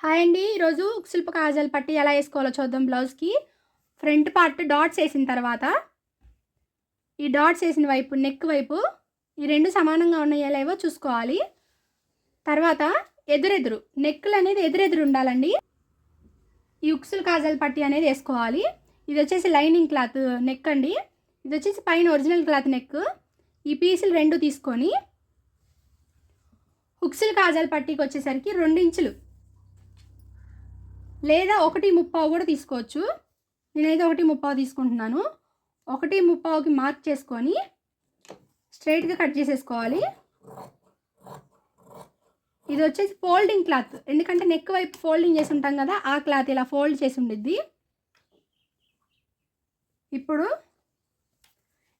Hi అండి. ఈరోజు శిల్ప కాజల్ పట్టి ఎలా వేసుకోవాలో చూద్దాం బ్లౌజ్కి ఫ్రంట్ పార్ట్ డాట్స్ వేసిన తర్వాత ఈ డాట్స్ వేసిన వైపు నెక్ వైపు ఈ రెండు సమానంగా ఉన్నాయో లేవో చూసుకోవాలి. తర్వాత ఎదురెదురు నెక్కులు అనేది ఎదురెదురు ఉండాలండి. ఈ ఉక్సులు కాజల్ పట్టి అనేది వేసుకోవాలి. ఇది వచ్చేసి లైనింగ్ క్లాత్ నెక్ అండి. ఇది వచ్చేసి పైన ఒరిజినల్ క్లాత్ నెక్ ఈ పీసులు రెండు తీసుకొని హుక్సులు కాజల్ పట్టీకి వచ్చేసరికి రెండు ఇంచులు లేదా ఒకటి ముప్పావు కూడా తీసుకోవచ్చు. నేనైతే ఒకటి ముప్పావు తీసుకుంటున్నాను. ఒకటి ముప్పావుకి మార్క్ చేసుకొని స్ట్రైట్గా కట్ చేసేసుకోవాలి. ఇది వచ్చేసి ఫోల్డింగ్ క్లాత్. ఎందుకంటే నెక్ వైపు ఫోల్డింగ్ చేసి ఉంటాం కదా ఆ క్లాత్ ఇలా ఫోల్డ్ చేసి ఉండిద్ది. ఇప్పుడు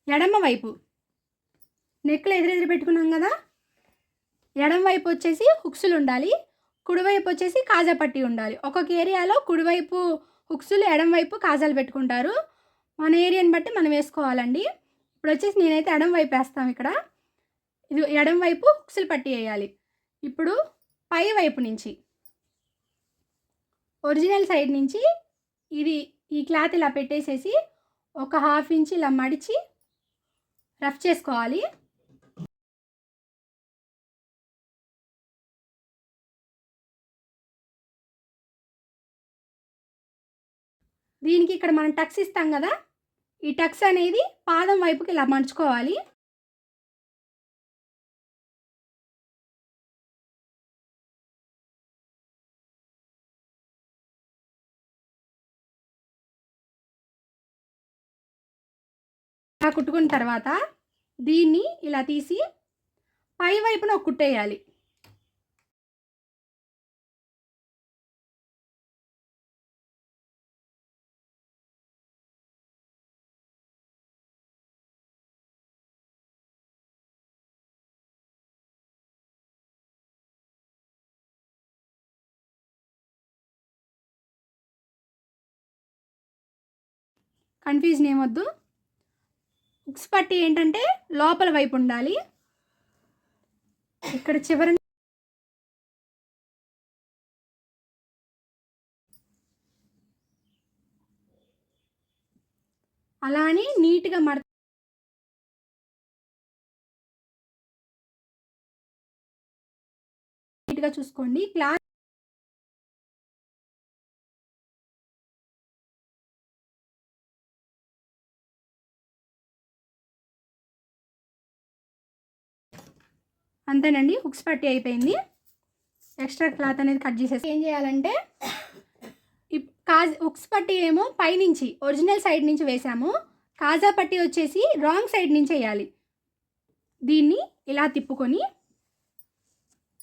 ఎడమ వైపు. నెక్లో ఎదురెదురు పెట్టుకున్నాం కదా ఎడమ వైపు వచ్చేసి హుక్స్లు ఉండాలి. కుడివైపు వచ్చేసి కాజా పట్టి ఉండాలి. ఒక్కొక్క ఏరియాలో కుడివైపు హుక్సులు ఎడంవైపు కాజాలు పెట్టుకుంటారు. మన ఏరియాని బట్టి మనం వేసుకోవాలండి. ఇప్పుడు వచ్చేసి నేనైతే ఎడం వైపు వేస్తాం ఇక్కడ. ఇది ఎడం వైపు హుక్సులు పట్టి వేయాలి. ఇప్పుడు పై వైపు నుంచి ఒరిజినల్ సైడ్ నుంచి ఇది ఈ క్లాత్ ఇలా పెట్టేసేసి ఒక హాఫ్ ఇంచ్ ఇలా మడిచి రఫ్ చేసుకోవాలి. దీనికి ఇక్కడ మనం టక్స్ ఇస్తాం కదా? ఈ టక్స్ అనేది పాదం వైపుకి ఇలా మడుచుకోవాలి కుట్టుకున్న తర్వాత దీన్ని ఇలా తీసి పై వైపున ఒక కుట్టేయాలి కన్ఫ్యూజన్ ఏమొద్దు. ఉక్స్ పట్టి ఏంటంటే లోపల వైపు ఉండాలి. ఇక్కడ చివరి అలా అని నీట్గా మడ నీట్గా చూసుకోండి. క్లాస్ అంతేనండి హుక్స్ పట్టి అయిపోయింది. ఎక్స్ట్రా క్లాత్ అనేది కట్ చేసేసి ఏం చేయాలంటే కాజ్ హుక్స్ పట్టి ఏమో పైనుంచి ఒరిజినల్ సైడ్ నుంచి వేసాము. కాజా పట్టి వచ్చేసి రాంగ్ సైడ్ నుంచి వేయాలి. దీన్ని ఇలా తిప్పుకొని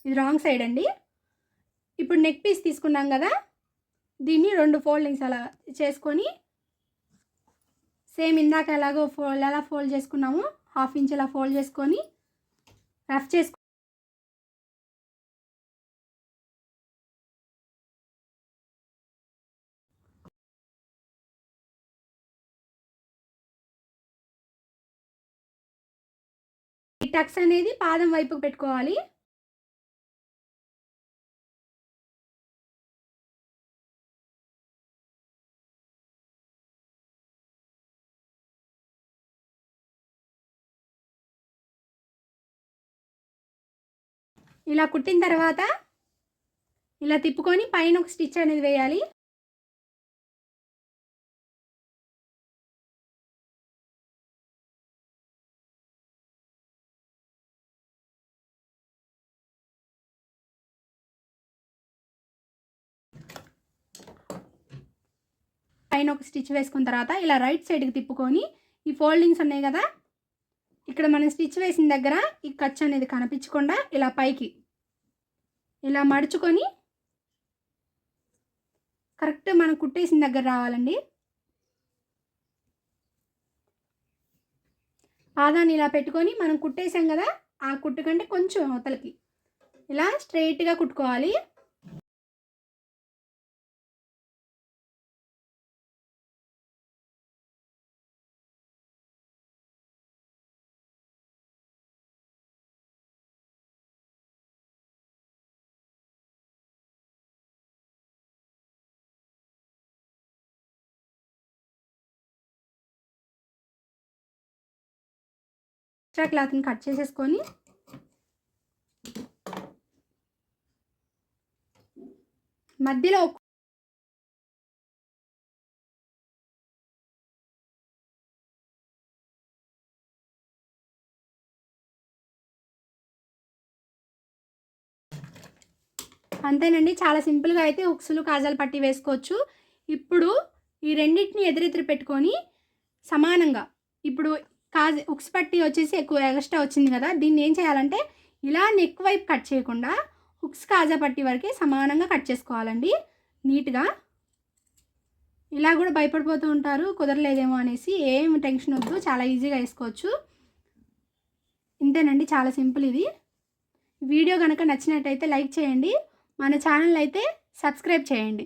ఇది రాంగ్ సైడ్ అండి. ఇప్పుడు నెక్ పీస్ తీసుకున్నాం కదా దీన్ని రెండు ఫోల్డింగ్స్ అలా చేసుకొని సేమ్ ఇందాక ఎలాగో ఫోల్డ్ ఎలా ఫోల్డ్ చేసుకున్నాము హాఫ్ ఇంచ్ ఇలా ఫోల్డ్ చేసుకొని రఫ్ చేసుకో టక్స్ అనేది పాదం వైపుకు పెట్టుకోవాలి. ఇలా కుట్టిన తర్వాత ఇలా తిప్పుకొని పైన ఒక స్టిచ్ అనేది వేయాలి. పైన ఒక స్టిచ్ వేసుకున్న తర్వాత ఇలా రైట్ సైడ్కి తిప్పుకొని ఈ ఫోల్డింగ్స్ ఉన్నాయి కదా ఇక్కడ మనం స్టిచ్ వేసిన దగ్గర ఈ ఖర్చు అనేది కనిపించకుండా ఇలా పైకి ఇలా మడుచుకొని కరెక్ట్ మనం కుట్టేసిన దగ్గర రావాలండి. పాదాన్ని ఇలా పెట్టుకొని మనం కుట్టేసాం కదా ఆ కుట్టు కంటే కొంచెం అవతలకి. ఇలా స్ట్రైట్గా కుట్టుకోవాలి. ఎక్స్ట్రా క్లాత్ని కట్ చేసేసుకొని మధ్యలో అంతేనండి చాలా సింపుల్గా అయితే ఉక్సులు కాజాలు పట్టి వేసుకోవచ్చు. ఇప్పుడు ఈ రెండింటిని ఎదురెదురు పెట్టుకొని సమానంగా ఇప్పుడు కాజ ఉక్స్ పట్టి వచ్చేసి ఎక్కువ ఎక్స్ట్రా వచ్చింది కదా దీన్ని ఏం చేయాలంటే ఇలా నెక్ వైపు కట్ చేయకుండా హుక్స్ కాజా పట్టి వరకే సమానంగా కట్ చేసుకోవాలండి. నీట్గా. ఇలా కూడా భయపడిపోతూ ఉంటారు కుదరలేదేమో అనేసి ఏం టెన్షన్ వద్దు చాలా ఈజీగా వేసుకోవచ్చు. ఇంతేనండి చాలా సింపుల్ ఇది. వీడియో కనుక నచ్చినట్టయితే లైక్ చేయండి మన ఛానల్ అయితే సబ్స్క్రైబ్ చేయండి.